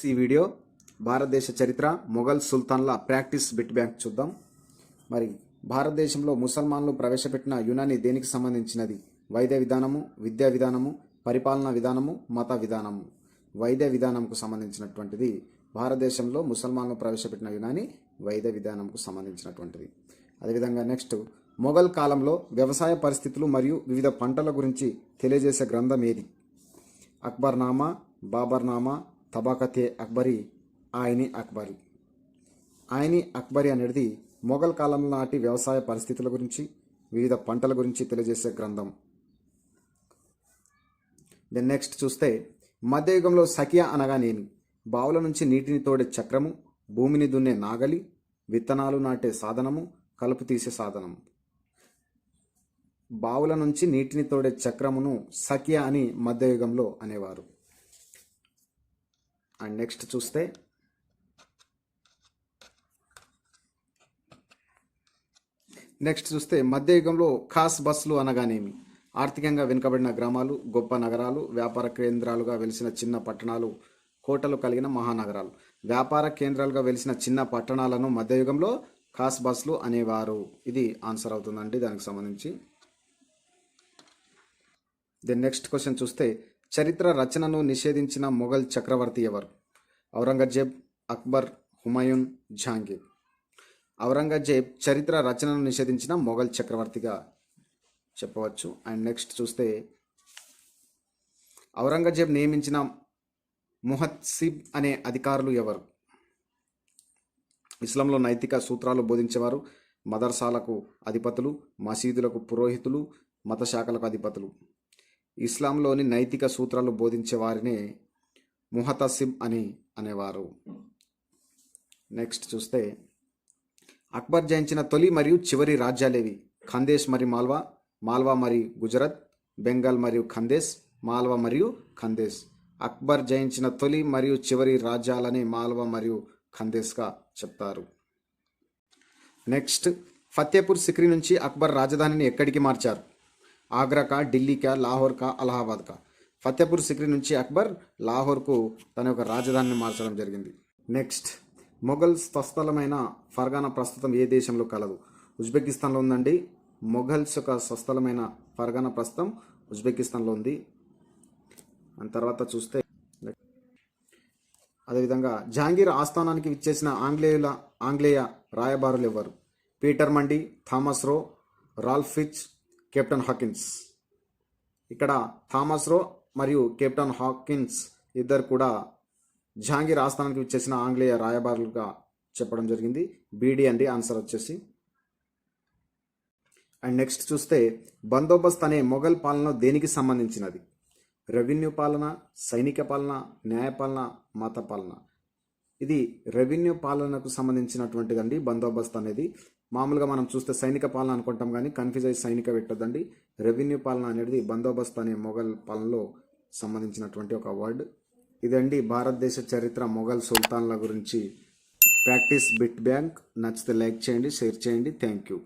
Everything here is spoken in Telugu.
ఫ్రెండ్స్ ఈ వీడియో భారతదేశ చరిత్ర మొఘల్ సుల్తాన్ల ప్రాక్టీస్ బిట్ బ్యాంక్ చూద్దాం. మరి భారతదేశంలో ముసల్మాన్లు ప్రవేశపెట్టిన యునాని దేనికి సంబంధించినది? వైద్య విధానము విద్యా విధానము పరిపాలనా విధానము మత విధానము. వైద్య విధానంకు సంబంధించినటువంటిది. భారతదేశంలో ముసల్మాన్లు ప్రవేశపెట్టిన యునాని వైద్య విధానంకు సంబంధించినటువంటిది. అదేవిధంగా నెక్స్ట్ మొఘల్ కాలంలో వ్యవసాయ పరిస్థితులు మరియు వివిధ పంటల గురించి తెలియజేసే గ్రంథం ఏది? అక్బర్నామా బాబర్నామా తబాకతే అక్బరి ఆయని అక్బరి. ఆయని అక్బరి అనేది మొఘల్ కాలం నాటి వ్యవసాయ పరిస్థితుల గురించి వివిధ పంటల గురించి తెలియజేసే గ్రంథం. దెన్ నెక్స్ట్ చూస్తే మధ్యయుగంలో సఖియా అనగానేమి బావుల నుంచి నీటిని తోడే చక్రము భూమిని దున్నే నాగలి విత్తనాలు నాటే సాధనము కలుపు తీసే సాధనము బావుల నుంచి నీటిని తోడే చక్రమును సఖియా అని మధ్యయుగంలో అనేవారు. అండ్ నెక్స్ట్ చూస్తే నెక్స్ట్ చూస్తే మధ్యయుగంలో ఖాస్ బస్సులు అనగానేమి? ఆర్థికంగా వెనుకబడిన గ్రామాలు గొప్ప నగరాలు వ్యాపార కేంద్రాలుగా వెలిసిన చిన్న పట్టణాలు కోటలు కలిగిన మహానగరాలు. వ్యాపార కేంద్రాలుగా వెలిసిన చిన్న పట్టణాలను మధ్యయుగంలో ఖాస్ బస్సులు అనేవారు. ఇది ఆన్సర్ అవుతుందండి దానికి సంబంధించి. దెన్ నెక్స్ట్ క్వశ్చన్ చూస్తే చరిత్ర రచనను నిషేధించిన మొఘల్ చక్రవర్తి ఎవరు? ఔరంగజేబ్ అక్బర్ హుమాయూన్ జహాంగీర్ ఔరంగజేబ్ చరిత్ర రచనను నిషేధించిన మొఘల్ చక్రవర్తిగా చెప్పవచ్చు. అండ్ నెక్స్ట్ చూస్తే ఔరంగజేబ్ నియమించిన ముహత్సిబ్ అనే అధికారులు ఎవరు? ఇస్లాంలో నైతిక సూత్రాలు బోధించేవారు మదర్సాలకు అధిపతులు మసీదులకు పురోహితులు మత శాఖలకు అధిపతులు. ఇస్లాంలోని నైతిక సూత్రాలు బోధించే వారిని ముహతసిబ్ అని అనేవారు. నెక్స్ట్ చూస్తే అక్బర్ జయించిన తొలి మరియు చివరి రాజ్యాలేవి ఖందేశ్ మరియు మాల్వా మాల్వా మరియు గుజరాత్ బెంగాల్ మరియు ఖందేశ్ మాల్వా మరియు ఖందేశ్. అక్బర్ జయించిన తొలి మరియు చివరి రాజ్యాలని మాల్వా మరియు ఖందేశ్గా చెప్తారు. నెక్స్ట్ ఫతేపూర్ సిక్రీ నుంచి అక్బర్ రాజధానిని ఎక్కడికి మార్చారు? ఆగ్రాకా ఢిల్లీకా అలహాబాద్ కా. ఫతేపూర్ సిక్రీ నుంచి అక్బర్ లాహోర్కు తన యొక్క రాజధానిని మార్చడం జరిగింది. నెక్స్ట్ మొఘల్ స్వస్థలమైన ఫర్గానా ప్రస్తుతం ఏ దేశంలో కలదు? ఉజ్బెకిస్తాన్లో ఉందండి. మొఘల్స్ యొక్క స్వస్థలమైన ఫర్గానా ప్రస్తుతం ఉజ్బెకిస్తాన్లో ఉంది. అండ్ తర్వాత చూస్తే అదేవిధంగా జహాంగీర్ ఆస్థానానికి విచ్చేసిన ఆంగ్లేయుల ఆంగ్లేయ రాయబారులు ఎవరు? Peter Mundy Thomas Roe Ralph Fitch captain Hawkins. ఇక్కడ థామస్ రో మరియు కెప్టెన్ హాకిన్స్ ఇద్దరు కూడా జహాంగీర్ ఆస్థానానికి వచ్చేసిన ఆంగ్లేయ రాయబారులుగా చెప్పడం జరిగింది. బీడీ అండి ఆన్సర్ వచ్చేసి. అండ్ నెక్స్ట్ చూస్తే బందోబస్త్ అనే మొఘల్ పాలన దేనికి సంబంధించినది? రెవెన్యూ పాలన సైనిక పాలన న్యాయపాలన మత పాలన. ఇది రెవెన్యూ పాలనకు సంబంధించినటువంటిదండి బందోబస్త్ అనేది. మామూలుగా మనం చూస్తే సైనిక పాలన అనుకుంటాం కానీ కన్ఫ్యూజ్ అయ్యి సైనిక పెట్టదండి రెవెన్యూ పాలన అనేది బందోబస్త్ అనే మొఘల్ పాలనలో సంబంధించినటువంటి ఒక వర్డ్. ఇదండి భారతదేశ చరిత్ర మొఘల్ సుల్తాన్ల గురించి. Practice bit bank. నచ్చితే లైక్ చేయండి షేర్ చేయండి. Thank you.